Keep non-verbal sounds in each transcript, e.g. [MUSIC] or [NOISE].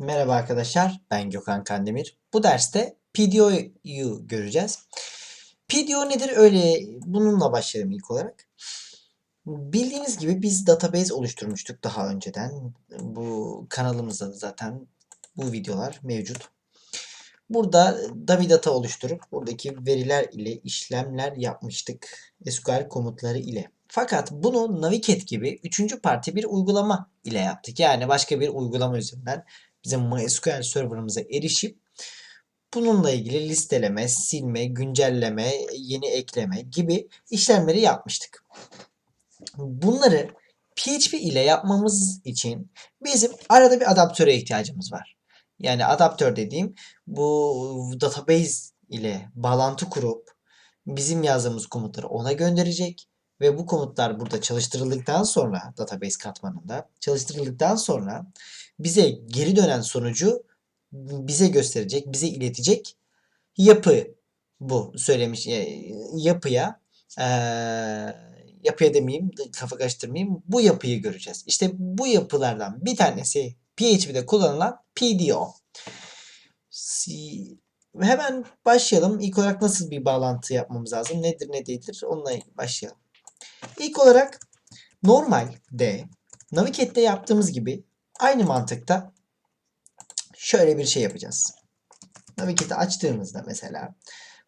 Merhaba arkadaşlar, ben Gökhan Kandemir. Bu derste PDO'yu göreceğiz. PDO nedir? Öyle bununla başlayalım ilk olarak. Bildiğiniz gibi biz database oluşturmuştuk daha önceden. Bu kanalımızda da zaten bu videolar mevcut. Burada Davidata oluşturup buradaki veriler ile işlemler yapmıştık. SQL komutları ile. Fakat bunu Naviget gibi üçüncü parti bir uygulama ile yaptık. Yani başka bir uygulama üzerinden bizim MySQL serverımıza erişip bununla ilgili listeleme, silme, güncelleme, yeni ekleme gibi işlemleri yapmıştık. Bunları PHP ile yapmamız için bizim arada bir adaptöre ihtiyacımız var. Yani adaptör dediğim bu database ile bağlantı kurup bizim yazdığımız komutları ona gönderecek ve bu komutlar burada çalıştırıldıktan sonra database katmanında çalıştırıldıktan sonra bize geri dönen sonucu bize gösterecek, bize iletecek yapı bu söylemiş e, yapıya e, yapıya demeyeyim kafa karıştırmayayım bu yapıyı göreceğiz. İşte bu yapılardan bir tanesi PHP'de kullanılan PDO. Hemen başlayalım. İlk olarak nasıl bir bağlantı yapmamız lazım? Nedir ne değildir? Onunla başlayalım. İlk olarak normalde Navigate'de yaptığımız gibi aynı mantıkta şöyle bir şey yapacağız. Navigate'i açtığımızda mesela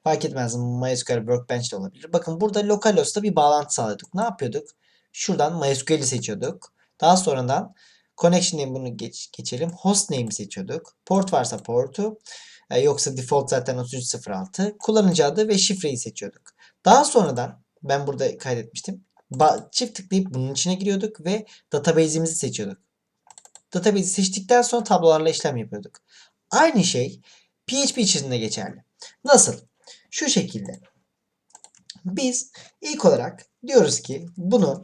fark etmez MySQL Workbench de olabilir. Bakın burada localhost'ta bir bağlantı sağladık. Ne yapıyorduk? Şuradan MySQL'i seçiyorduk. Daha sonradan connection name bunu geç, geçelim. Host name'i seçiyorduk. Port varsa portu. e, yoksa default zaten 3306. Kullanıcı adı ve şifreyi seçiyorduk. Daha sonradan ben burada kaydetmiştim. Ba- çift tıklayıp bunun içine giriyorduk ve database'imizi seçiyorduk. Database'i seçtikten sonra tablolarla işlem yapıyorduk. Aynı şey PHP içerisinde geçerli. Nasıl? Şu şekilde. Biz ilk olarak diyoruz ki bunu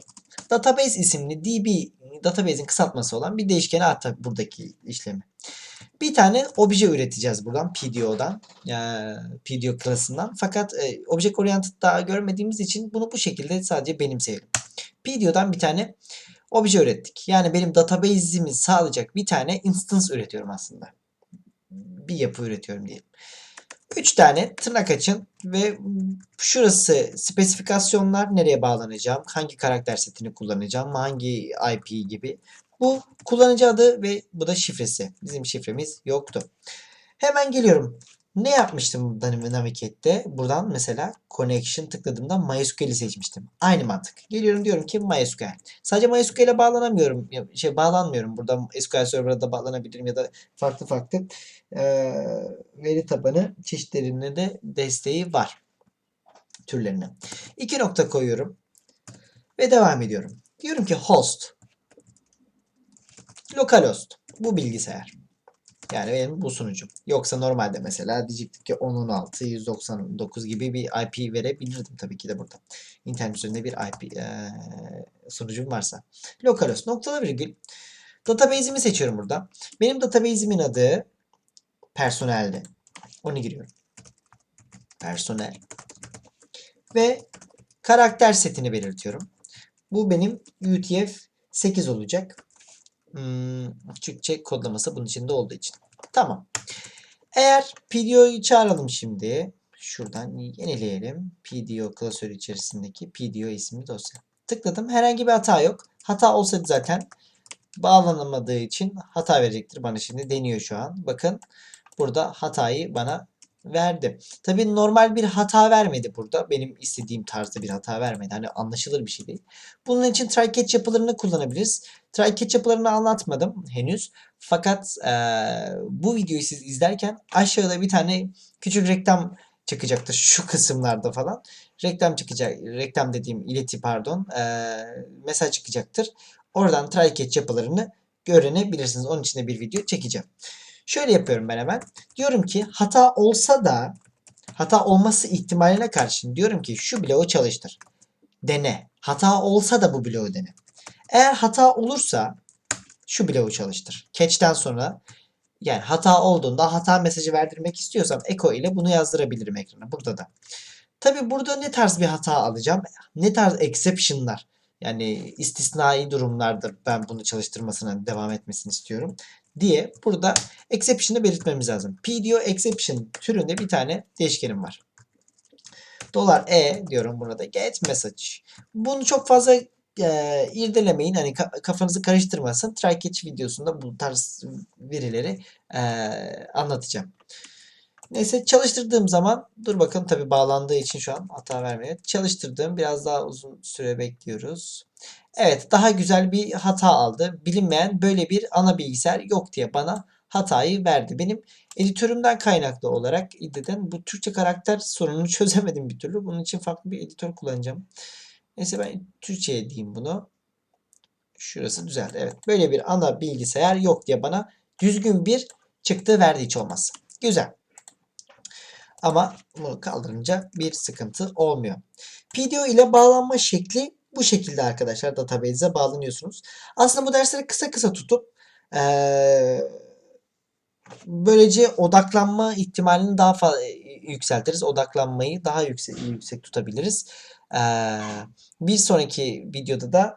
database isimli DB database'in kısaltması olan bir değişkene at buradaki işlemi. Bir tane obje üreteceğiz buradan PDO'dan. Yani PDO klasından. Fakat e, Object Oriented daha görmediğimiz için bunu bu şekilde sadece benimseyelim. PDO'dan bir tane obje ürettik. Yani benim database'imi sağlayacak bir tane instance üretiyorum aslında. Bir yapı üretiyorum diyelim. 3 tane tırnak açın ve şurası spesifikasyonlar nereye bağlanacağım, hangi karakter setini kullanacağım, hangi IP gibi. Bu kullanıcı adı ve bu da şifresi. Bizim şifremiz yoktu. Hemen geliyorum. Ne yapmıştım Navigate'de? Buradan mesela connection tıkladığımda MySQL'i seçmiştim. Aynı mantık. Geliyorum diyorum ki MySQL. Sadece MySQL'e bağlanamıyorum. Şey bağlanmıyorum. Burada SQL Server'a da bağlanabilirim ya da farklı farklı eee, veri tabanı çeşitlerine de desteği var. Türlerine. İki nokta koyuyorum. Ve devam ediyorum. Diyorum ki host. Localhost. Bu bilgisayar. Yani benim bu sunucum. Yoksa normalde mesela diyecektik ki 10.16, 199 gibi bir IP verebilirdim tabii ki de burada. İnternet üzerinde bir IP eee, sunucum varsa. Localhost noktalı virgül. Database'imi seçiyorum burada. Benim database'imin adı personeldi. Onu giriyorum. Personel. Ve karakter setini belirtiyorum. Bu benim UTF-8 olacak. Hmm, Türkçe kodlaması bunun içinde olduğu için. Tamam. Eğer PDO'yu çağıralım şimdi. Şuradan yenileyelim. PDO klasörü içerisindeki PDO isimli dosya. Tıkladım. Herhangi bir hata yok. Hata olsaydı zaten bağlanamadığı için hata verecektir bana şimdi. Deniyor şu an. Bakın burada hatayı bana verdi. Tabii normal bir hata vermedi burada. Benim istediğim tarzda bir hata vermedi. Hani anlaşılır bir şey değil. Bunun için try catch yapılarını kullanabiliriz. Try catch yapılarını anlatmadım henüz. Fakat eee, bu videoyu siz izlerken aşağıda bir tane küçük reklam çıkacaktır şu kısımlarda falan. Reklam çıkacak. Reklam dediğim ileti pardon. eee, mesaj çıkacaktır. Oradan try catch yapılarını öğrenebilirsiniz. Onun için de bir video çekeceğim. Şöyle yapıyorum ben hemen. Diyorum ki hata olsa da hata olması ihtimaline karşın diyorum ki şu bloğu çalıştır. Dene. Hata olsa da bu bloğu dene. Eğer hata olursa şu bloğu çalıştır. Catch'ten sonra yani hata olduğunda hata mesajı verdirmek istiyorsam echo ile bunu yazdırabilirim ekrana. Burada da. Tabi burada ne tarz bir hata alacağım? Ne tarz exception'lar Yani istisnai durumlarda ben bunu çalıştırmasına devam etmesini istiyorum diye burada exception'ı belirtmemiz lazım. PDO exception türünde bir tane değişkenim var. Dolar E diyorum burada get message. Bunu çok fazla e, irdelemeyin. Hani ka- kafanızı karıştırmasın. Try catch videosunda bu tarz verileri e, anlatacağım. Neyse çalıştırdığım zaman dur bakalım tabi bağlandığı için şu an hata vermiyor. Çalıştırdığım biraz daha uzun süre bekliyoruz. Evet daha güzel bir hata aldı. Bilinmeyen böyle bir ana bilgisayar yok diye bana hatayı verdi. Benim editörümden kaynaklı olarak İDE'den bu Türkçe karakter sorununu [LAUGHS] çözemedim bir türlü. Bunun için farklı bir editör kullanacağım. Neyse ben Türkçe'ye diyeyim bunu. Şurası düzeldi. Evet. Böyle bir ana bilgisayar yok diye bana düzgün bir çıktı verdi hiç olmazsa. Güzel. Ama bunu kaldırınca bir sıkıntı olmuyor. PDO ile bağlanma şekli bu şekilde arkadaşlar. Database'e bağlanıyorsunuz. Aslında bu dersleri kısa kısa tutup eee, böylece odaklanma ihtimalini daha fazla yükseltiriz. Odaklanmayı daha yüksek, yüksek tutabiliriz. Eee, bir sonraki videoda da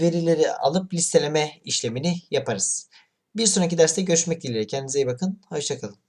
verileri alıp listeleme işlemini yaparız. Bir sonraki derste görüşmek dileğiyle. Kendinize iyi bakın. Hoşçakalın.